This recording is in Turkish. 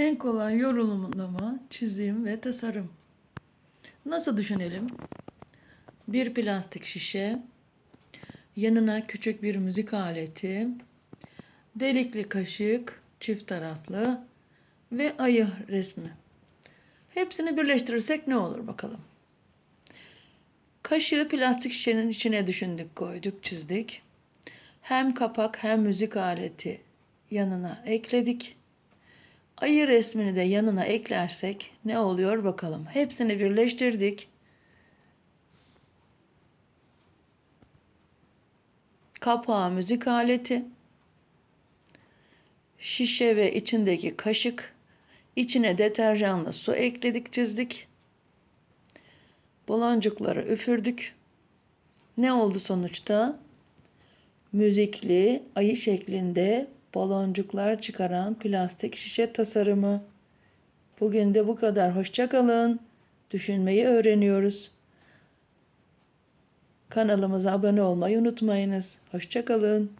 En kolay yorumlama, çizim ve tasarım. Nasıl düşünelim? Bir plastik şişe, yanına küçük bir müzik aleti, delikli kaşık, çift taraflı ve ayı resmi. Hepsini birleştirirsek ne olur bakalım. Kaşığı plastik şişenin içine düşündük, koyduk, çizdik. Hem kapak hem müzik aleti yanına ekledik. Ayı resmini de yanına eklersek ne oluyor bakalım. Hepsini birleştirdik. Kapağı müzik aleti. Şişe ve içindeki kaşık. İçine deterjanla su ekledik, çizdik. Baloncukları üfürdük. Ne oldu sonuçta? Müzikli ayı şeklinde baloncuklar çıkaran plastik şişe tasarımı. Bugün de bu kadar. Hoşça kalın. Düşünmeyi öğreniyoruz. Kanalımıza abone olmayı unutmayınız. Hoşça kalın.